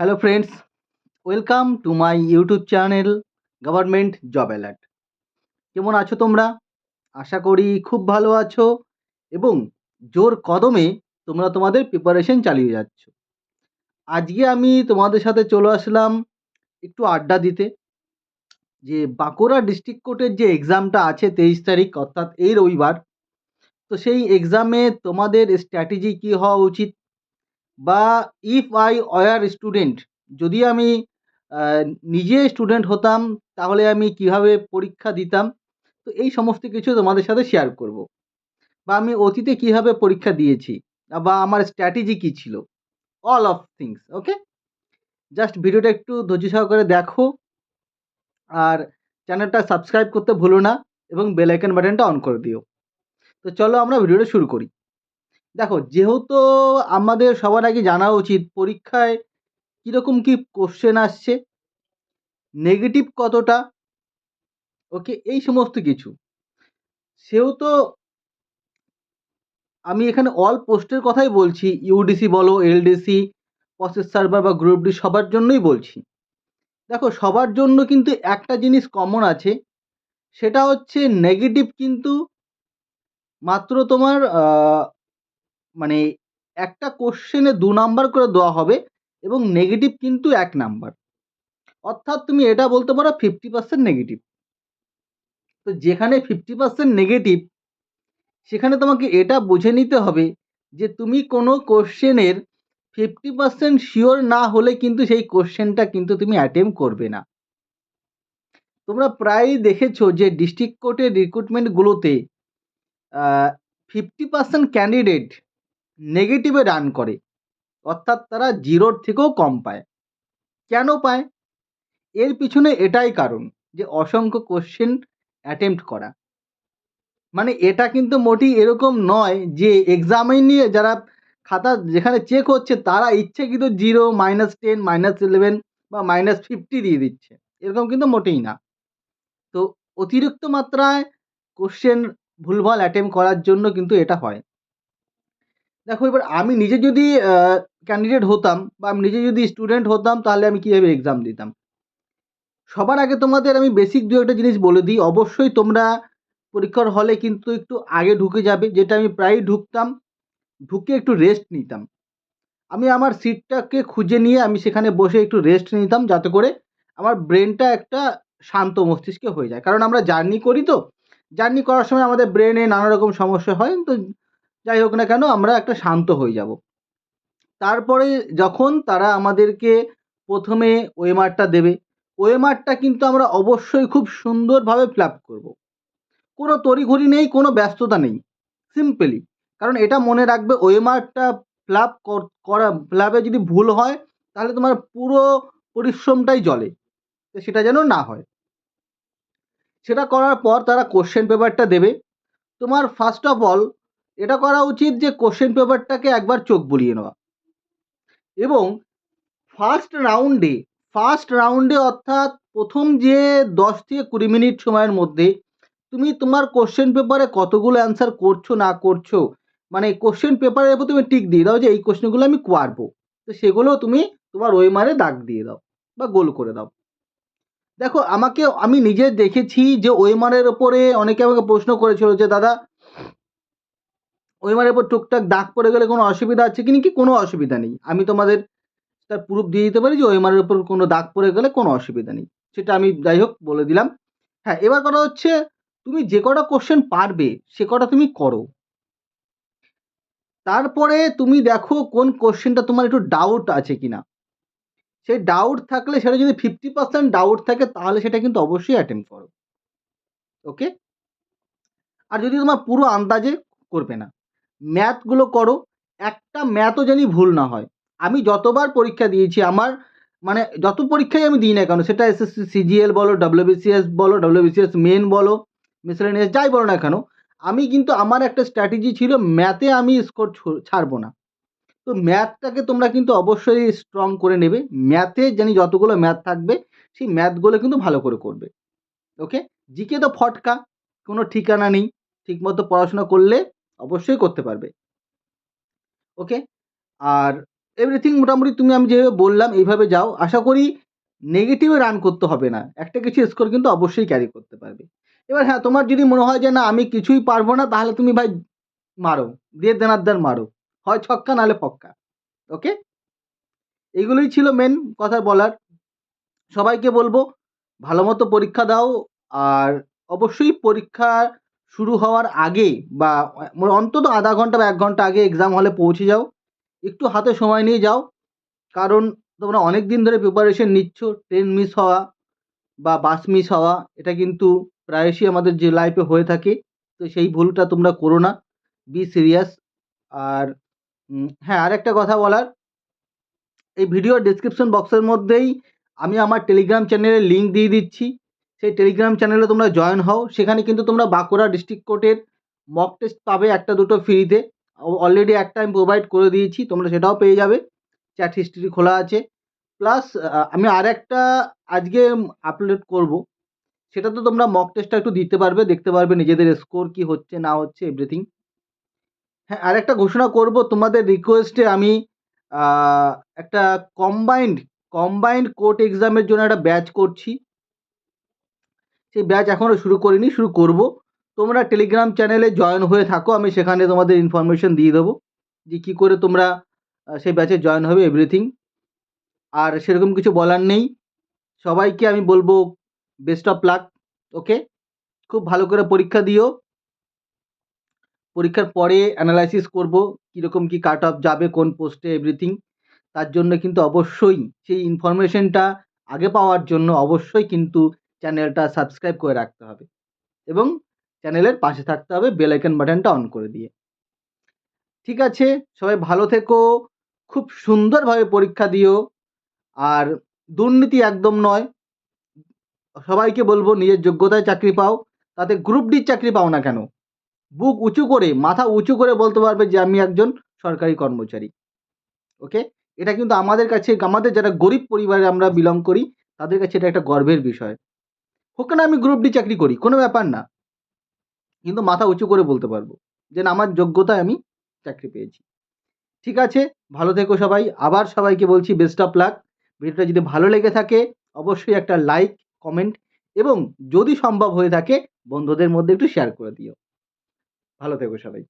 Hello friends welcome to my YouTube channel government job alert কেমন আছো তোমরা? আশা করি খুব ভালো আছো এবং জোর কদমে তোমরা তোমাদের প্রিপারেশন চালিয়ে যাচ্ছ। আজকে আমি তোমাদের সাথে চলে আসলাম একটু আড্ডা দিতে। যে বাঁকুড়া ডিস্ট্রিক্ট কোর্টের যে এক্সামটা আছে তেইশ তারিখ, অর্থাৎ এই রবিবার, তো সেই এক্সামে তোমাদের স্ট্র্যাটেজি কী হওয়া উচিত? বা ইফ আই ওয়ার স্টুডেন্ট যদি আমি নিজে স্টুডেন্ট হতাম, তাহলে আমি কীভাবে পরীক্ষা দিতাম? তো এই সমস্ত কিছু তোমাদের সাথে শেয়ার করব। বা আমি অতীতে কীভাবে পরীক্ষা দিয়েছি? বা আমার স্ট্র্যাটেজি কী ছিল? All of things okay just ভিডিওটা একটু ধৈর্য সহকারে দেখো। আর চ্যানেলটা সাবস্ক্রাইব করতে ভুলো না এবং বেল আইকন বাটনটা অন করে দিও। তো চলো আমরা ভিডিওটা শুরু করি। দেখো, যেহেতু আমাদের সবার আগে জানা উচিত পরীক্ষায় কীরকম কী কোশ্চেন আসছে নেগেটিভ কতটা ওকে এই সমস্ত কিছু। সেহেতু আমি এখানে অল পোস্টের কথাই বলছি ইউডিসি বলো এলডিসি প্রসেস সার্ভার বা গ্রুপ ডি সবার জন্যই বলছি। দেখো, সবার জন্য কিন্তু একটা জিনিস কমন আছে, সেটা হচ্ছে নেগেটিভ কিন্তু মাত্র তোমার মানে একটা কোশ্চেনে দু নাম্বার করে দেওয়া হবে এবং নেগেটিভ কিন্তু এক নাম্বার অর্থাৎ তুমি এটা বলতে পারো ফিফটি পার্সেন্ট নেগেটিভ তো যেখানে ফিফটি পার্সেন্ট নেগেটিভ সেখানে তোমাকে এটা বুঝে নিতে হবে যে তুমি কোনো কোশ্চেনের ফিফটি পার্সেন্ট শিওর না হলে কিন্তু সেই কোশ্চেনটা কিন্তু তুমি অ্যাটেম্প করবে না। তোমরা প্রায়ই দেখেছ যে ডিস্ট্রিক্ট কোর্টের রিক্রুটমেন্টগুলোতে ফিফটি পার্সেন্ট ক্যান্ডিডেট নেগেটিভে রান করে। অর্থাৎ তারা জিরোর থেকেও কম পায়। কেন পায়? এর পিছনে এটাই কারণ যে অসংখ্য কোশ্চেন অ্যাটেম্প্ট করা। মানে এটা কিন্তু মোটেই এরকম নয় যে এক্সামে নিয়ে যারা খাতা যেখানে চেক হচ্ছে তারা ইচ্ছে কিন্তু zero minus ten minus eleven বা মাইনাস ফিফটি দিয়ে দিচ্ছে। এরকম কিন্তু মোটেই না। তো অতিরিক্ত মাত্রায় কোশ্চেন ভুলভাল অ্যাটেম্প করার জন্য কিন্তু এটা হয়। দেখো, এবার আমি নিজে যদি ক্যান্ডিডেট হতাম বা আমি নিজে যদি স্টুডেন্ট হতাম, তাহলে আমি কীভাবে এক্সাম দিতাম? সবার আগে তোমাদের আমি বেসিক দু একটা জিনিস বলে দিই। অবশ্যই তোমরা পরীক্ষার হলে কিন্তু একটু আগে ঢুকে যাবে। যেটা আমি প্রায়ই ঢুকতাম, ঢুকে একটু রেস্ট নিতাম। আমি আমার সিটটাকে খুঁজে নিয়ে আমি সেখানে বসে একটু রেস্ট নিতাম যাতে করে আমার ব্রেনটা একটা শান্ত মস্তিষ্কে হয়ে যায়। কারণ আমরা জার্নি করি তো জার্নি করার সময় আমাদের ব্রেনে নানা রকম সমস্যা হয়। তো যাই হোক না কেন, আমরা একটা শান্ত হয়ে যাব। তারপরে যখন তারা আমাদেরকে প্রথমে ওয়েমারটা দেবে, ওয়েমারটা কিন্তু আমরা অবশ্যই খুব সুন্দরভাবে ফিল আপ করব। কোনো তড়িঘড়ি নেই, কোনো ব্যস্ততা নেই, সিম্পলি। কারণ এটা মনে রাখবে, ওয়েমারটা ফ্লাপ করা ফ্লাপে যদি ভুল হয়, তাহলে তোমার পুরো পরিশ্রমটাই জলে, তো সেটা যেন না হয়। সেটা করার পর তারা কোশ্চেন পেপারটা দেবে। তোমার ফার্স্ট অফ অল এটা করা উচিত যে কোশ্চেন পেপারটাকে একবার চোখ বুলিয়ে নেওয়া। এবং ফার্স্ট রাউন্ডে ফার্স্ট রাউন্ডে অর্থাৎ প্রথম যে দশ থেকে কুড়ি মিনিট সময়ের মধ্যে তুমি তোমার কোশ্চেন পেপারে কতগুলো অ্যান্সার করছ, না করছ মানে কোশ্চেন পেপারের উপর তুমি টিক দিয়ে দাও যে এই কোশ্চেনগুলো আমি পারব তো সেগুলো তুমি তোমার ওয়েমারে দাগ দিয়ে দাও বা গোল করে দাও। দেখো, আমাকে, আমি নিজে দেখেছি যে ওয়েমারের ওপরে অনেকে আমাকে প্রশ্ন করেছিল যে, দাদা ওয়েমারের উপর টুকটাক দাগ পড়ে গেলে কোনো অসুবিধা আছে কি কি কোনো অসুবিধা নেই। আমি তোমাদের তার প্রুফ দিয়ে দিতে পারি যে ওয়েমারের উপর কোনো দাগ পড়ে গেলে কোনো অসুবিধা নেই। সেটা আমি যাই হোক বলে দিলাম। হ্যাঁ এবার কথা হচ্ছে তুমি যে কটা কোশ্চেন পারবে, সে কটা তুমি করো। তারপরে তুমি দেখো কোন কোশ্চেনটা তোমার একটু ডাউট আছে কিনা সেই ডাউট থাকলে সেটা যদি ফিফটি পার্সেন্ট ডাউট থাকে তাহলে সেটা কিন্তু অবশ্যই অ্যাটেন্ড করো। ওকে আর যদি তোমার পুরো আন্দাজে করবে না ম্যাথগুলো করো, একটা ম্যাথও জানি ভুল না হয়। আমি যতবার পরীক্ষা দিয়েছি, আমার মানে যত পরীক্ষাই আমি দিই না কেন, সেটা এসএসসি সিজিএল বলো ডাব্লিউবিসিএস বলো ডাব্লিউবিসিএস মেন বলো মিসলেনিয়াস যাই বলো না কেন, আমি কিন্তু আমার একটা স্ট্র্যাটেজি ছিল ম্যাথে আমি স্কোর ছাড়বো না। তো ম্যাথটাকে তোমরা কিন্তু অবশ্যই স্ট্রং করে নেবে। ম্যাথে জানি যতগুলো ম্যাথ থাকবে, সেই ম্যাথগুলো কিন্তু ভালো করে করবে। ওকে জিকে তো ফটকা, কোনো ঠিকানা নেই। ঠিকমতো পড়াশোনা করলে অবশ্যই করতে পারবে। ওকে? আর এভরিথিং মোটামুটি তুমি আমি যেভাবে বললাম এইভাবে যাও। আশা করি নেগেটিভে রান করতে হবে না। একটা কিছু স্কোর কিন্তু অবশ্যই ক্যারি করতে পারবে। এবার হ্যাঁ তোমার যদি মনে হয় যে না, আমি কিছুই পারব না, তাহলে তুমি ভাই মারো। দিয়ে দেনার মারো। হয় ছক্কা, নাহলে ফক্কা। ওকে? এগুলোই ছিল মেন কথা বলার। সবাইকে বলব, ভালো মতো পরীক্ষা দাও। আর অবশ্যই পরীক্ষা শুরু হওয়ার আগে বা মানে অন্তত আধা ঘণ্টা বা এক ঘণ্টা আগে এক্সাম হলে পৌঁছে যাও। একটু হাতে সময় নিয়ে যাও। কারণ তোমরা অনেক দিন ধরে প্রিপারেশন নিচ্ছ ট্রেন মিস হওয়া বা বাস মিস হওয়া, এটা কিন্তু প্রায়শই আমাদের যে লাইফে হয়ে থাকে। তো সেই ভুলটা তোমরা করো না। বি সিরিয়াস আর হ্যাঁ আরেকটা কথা বলার। এই ভিডিওর ডিসক্রিপশন বক্সের মধ্যেই আমি আমার টেলিগ্রাম চ্যানেলের লিঙ্ক দিয়ে দিচ্ছি। সেই টেলিগ্রাম চ্যানেলে তোমরা জয়েন হও। সেখানে কিন্তু তোমরা বাঁকুড়া ডিস্ট্রিক্ট কোর্টের মক টেস্ট পাবে একটা দুটো ফ্রিতে অলরেডি একটা আমি প্রোভাইড করে দিয়েছি, তোমরা সেটাও পেয়ে যাবে। চ্যাট হিস্ট্রি খোলা আছে। প্লাস আমি আর একটা আজকে আপলোড করব। সেটা তো তোমরা মক টেস্টটা একটু দিতে পারবে, দেখতে পারবে নিজেদের স্কোর কি হচ্ছে, না হচ্ছে এভরিথিং হ্যাঁ আর একটা ঘোষণা করব। তোমাদের রিকোয়েস্টে আমি একটা কম্বাইন্ড কম্বাইন্ড কোর্ট এক্সামের জন্য একটা ব্যাচ করছি। সেই ব্যাচ এখনও শুরু করিনি, শুরু করব। তোমরা টেলিগ্রাম চ্যানেলে জয়েন হয়ে থাকো, আমি সেখানে তোমাদের ইনফরমেশন দিয়ে দেবো যে কী করে তোমরা সেই ব্যাচে জয়েন হবে এভরিথিং আর সেরকম কিছু বলার নেই। সবাইকে আমি বলব বেস্ট অফ লাক ওকে খুব ভালো করে পরীক্ষা দিও। পরীক্ষার পরে অ্যানালাইসিস করব, কীরকম কী কাট অফ যাবে, কোন পোস্টে এভরিথিং তার জন্য কিন্তু অবশ্যই সেই ইনফরমেশনটা আগে পাওয়ার জন্য অবশ্যই কিন্তু চ্যানেলটা সাবস্ক্রাইব করে রাখতে হবে এবং চ্যানেলের পাশে থাকতে হবে বেল আইকন বাটনটা অন করে দিয়ে। ঠিক আছে? সবাই ভালো থেকো, খুব সুন্দরভাবে পরীক্ষা দিও আর দুর্নীতি একদম নয়। সবাইকে বলব নিজের যোগ্যতায় চাকরি পাও, তাতে গ্রুপ ডির চাকরি পাও না কেন? বুক উঁচু করে, মাথা উঁচু করে বলতে পারবে যে আমি একজন সরকারি কর্মচারী। ওকে এটা কিন্তু আমাদের কাছে, আমাদের যারা গরিব পরিবারে আমরা বিলং করি, তাদের কাছে এটা একটা গর্বের বিষয়। হোক না আমি গ্রুপ ডি চাকরি করি, কোনো ব্যাপার না। কিন্তু মাথা উঁচু করে বলতে পারব যে না, আমার যোগ্যতায় আমি চাকরি পেয়েছি। ঠিক আছে, ভালো থেকো সবাই। আবার সবাইকে বলছি বেস্ট অফ লাক ভিডিওটা যদি ভালো লেগে থাকে, অবশ্যই একটা লাইক কমেন্ট এবং যদি সম্ভব হয়ে থাকে, বন্ধুদের মধ্যে একটু শেয়ার করে দিও। ভালো থেকো সবাই।